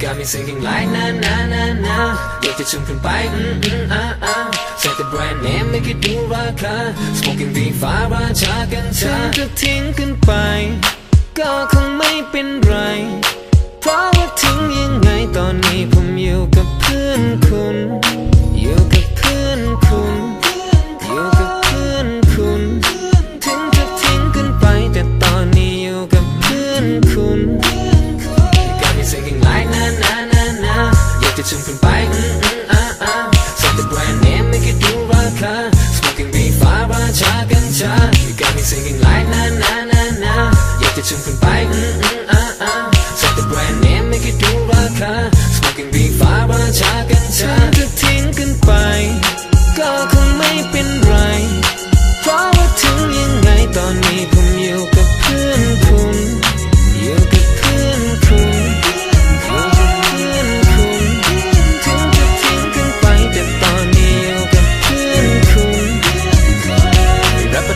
got me singing like na na na na อยากจะชวนคุณไปอืมอืมอ่าอ่าใส่แต่แบรนด์เนมไม่คิดดูราคา smoking วีฟ้าราชากันชาจะทิ้งกันไป ก็คงไม่เป็นไร ากัญชา You got me singing like na na na na อยากจะชวนคุณไป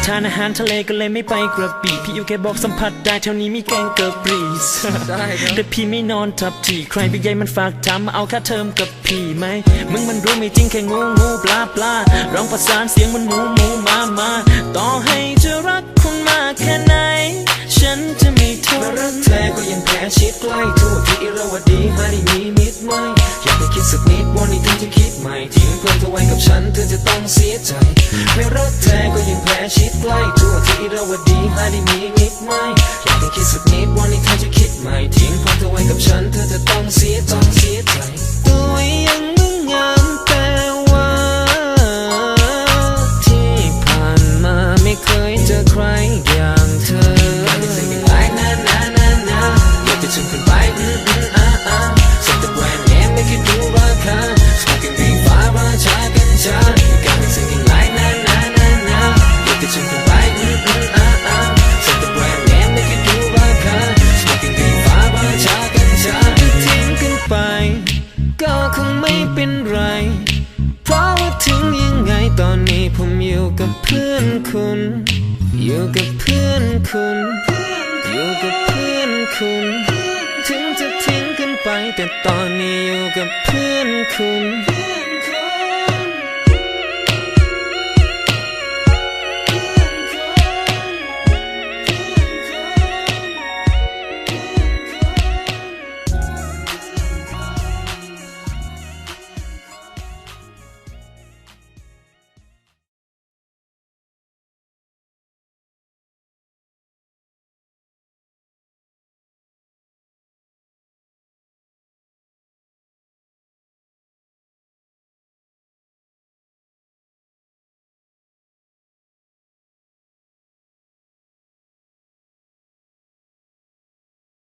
ทานอาหารทะเลก็เลยไม่ไปกระบี่พี่อยู่แค่บอกสัมผัสได้แถวนี้มีแกงเกอร์บรีสได้ครับแต่พี่ไม่นอนทับที่ใครไปใหญ่มันฝากทำมาเอาค่าเทอมกับพี่ไหมมึงมันรู้ไม่จริงแค่งูงูปลาปลาร้องประสานเสียงมันหมูหมูมามาต่อให้จะรักคุณมากแค่ไหน ฉันจะไม่ทมานรักแท้ก็ยังแพ้ชิดใกล้ทั่วที่อิราวดีหาได้มีมิตรไหมอยากให้คิดสักนิดวันนี้เธอจะคิด ใหม่ทิ้งเพื่อนเธอไว้กับฉันเธอจะต้องเสียใจ ไม่รักแท้ก็ยังแพ้ชิดใกล้ทั่วที่เราวดีหาได้มีนิดไหมอยากให้คิดสักนิดวันนี้เธอจะคิดใหม่ทิ้งเพื่อนเธอไว้กับฉันเธอจะต้องเสียต้องเสียใจ เป็นไร เพราะว่าถึงยังไงตอนนี้ผมอยู่กับเพื่อนคุณ อยู่กับเพื่อนคุณ อยู่กับเพื่อนคุณ ถึงจะทิ้งกันไปแต่ตอนนี้อยู่กับเพื่อนคุณ